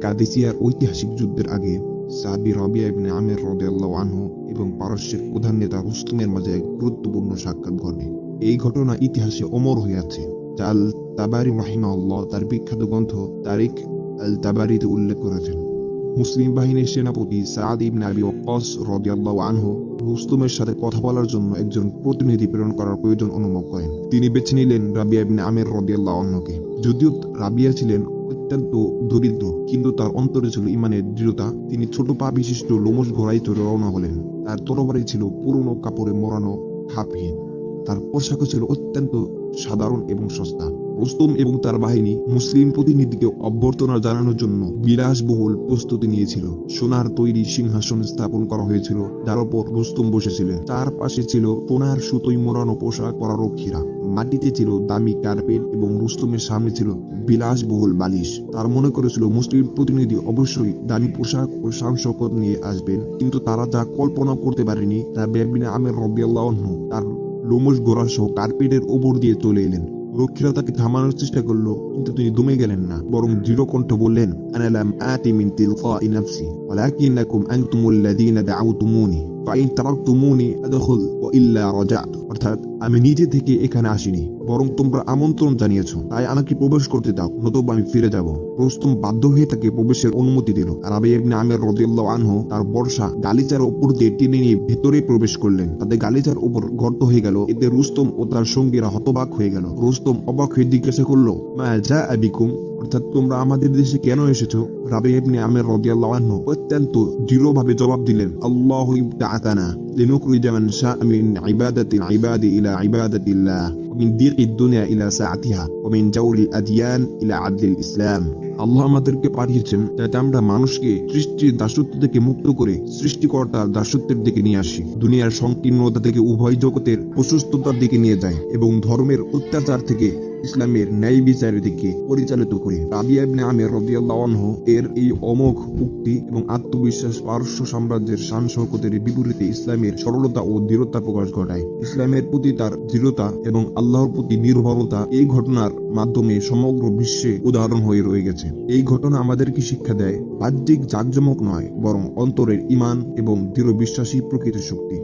কাদিসিয়ার ঐতিহাসিক যুদ্ধের আগে সাহাবি রবিয়া ইবনে আমের রদিয়াল্লাহু আনহু এবং পারস্যের প্রধান নেতা রুস্তমের মাঝে এক গুরুত্বপূর্ণ সাক্ষাৎ ঘটে। এই ঘটনা ইতিহাসে অমর হয়ে আছে আল তাবারি রাহিমাহুল্লাহ তার বিখ্যাত গ্রন্থ তারিক আল তাবারিতে উল্লেখ করেছেন। মুসলিম বাহিনীর সেনাপতি সাদ ইবনে আবি ওয়াক্কাস রাদিয়াল্লাহু আনহু রুস্তমের সাথে কথা বলার জন্য একজন প্রতিনিধি প্রেরণ করার প্রয়োজন অনুভব করেন। তিনি বেছে নিলেন রাবিয়া ইবনে আমের রাদিয়াল্লাহু আনহুকে। যদিও রাবিয়া ছিলেন অত্যন্ত দরিদ্র, কিন্তু তার অন্তরে ছিল ইমানের দৃঢ়তা। তিনি ছোট পা বিশিষ্ট লোমস ঘোড়ায় চড়ে রওনা হলেন। তার তরবারি ছিল পুরনো কাপড়ে মোড়ানো খাপহীন তার পোশাকও ছিল অত্যন্ত সাধারণ এবং সস্তা। রুস্তম এবং তার বাহিনী মুসলিম প্রতিনিধিকে অভ্যর্থনা জানানোর জন্য বিলাসবহুল প্রস্তুতি নিয়েছিল। সোনার তৈরি সিংহাসন স্থাপন করা হয়েছিল, যার উপর রুস্তম বসেছিলেন তার পাশে ছিল সোনার সুতোই মোড়ানো পোশাক পরা রক্ষীরা। মাটিতে ছিল দামি কার্পেট এবং রুস্তমের সামনে ছিল বিলাসবহুল বালিশ। তার মনে করেছিল, মুসলিম প্রতিনিধি অবশ্যই দামি পোশাক ও শান নিয়ে আসবেন, কিন্তু তারা যা কল্পনা করতে পারেনি তা বেবিনা আমের রবিআল্লাহ তার লোমস গোড়া সহ কার্পেটের ওপর দিয়ে চলে এলেন। রক্ষীরা তাকে থামানোর চেষ্টা করল, কিন্তু তিনি দমে গেলেন না, বরং দৃঢ় কণ্ঠ বললেন আনালাম আতি মিন তিলকা ইনাফসি ওয়ালাকিন্নাকুম আনতুমুল লাযীনা দাউতুমুনি। ফাইন তারাকতুমুনি আদখুল ওয়া ইল্লা রাজাত। অর্থাৎ, আমি নিজে থেকে এখানে আসিনি, বরং তোমরা আমন্ত্রণ জানিয়েছো। তাই আমাকে প্রবেশ করতে দাও, নতুবা আমি ফিরে যাব। রুস্তম বাধ্য হয়ে তাকে প্রবেশের অনুমতি দিল। রাবি ইবনে আমের রাদিয়াল্লাহু আনহু তার বর্ষা গালিচার উপর দিয়ে টেনে নিয়ে ভেতরে প্রবেশ করলেন। তাদের গালিচার উপর গর্ত হয়ে গেল। এতে রুস্তম ও তার সঙ্গীরা হতবাক হয়ে গেল। রুস্তম অবাক হয়ে জিজ্ঞাসা করল, মা যা আবিকুম অর্থাৎ তোমরা আমাদের দেশে কেন এসেছ? রাবে ইবনে আমের রাদিয়াল্লাহু আনহু অত্যন্ত দৃঢ়ভাবে জবাব দিলেন, আল্লাহু মান শাআ মিন ইবাদাতি ইবাদি ইলা ইবাদাতিল্লাহ মিন দুনিয়া ইলা সাআতিহা, ওয়া মিন আদিয়ান ইলা আদলিল ইসলাম। আল্লাহ আমাদেরকে পাঠিয়েছেন যাতে আমরা মানুষকে সৃষ্টির দাসত্ব থেকে মুক্ত করে সৃষ্টিকর্তার দাসত্বের দিকে নিয়ে আসি, দুনিয়ার সংকীর্ণতা থেকে উভয় জগতের প্রশস্ততার দিকে নিয়ে যায় এবং ধর্মের অত্যাচার থেকে ইসলামের ন্যায় বিচারের দিকে পরিচালিত করে। রাবিয়া ইবনে আমের রাদিয়াল্লাহু এর এই অমোঘ উক্তি এবং আত্মবিশ্বাস পারস্য সাম্রাজ্যের শান শৌকতের বিপরীতে ইসলামের সরলতা ও দৃঢ়তা প্রকাশ ঘটায়। ইসলামের প্রতি তার দৃঢ়তা এবং আল্লাহর প্রতি নির্ভরতা এই ঘটনার মাধ্যমে সমগ্র বিশ্বে উদাহরণ হয়ে রয়ে গেছে। এই ঘটনা আমাদেরকে শিক্ষা দেয়, বাহ্যিক জাঁকজমক নয়, বরং অন্তরের ইমান এবং দৃঢ় বিশ্বাসী প্রকৃত শক্তি।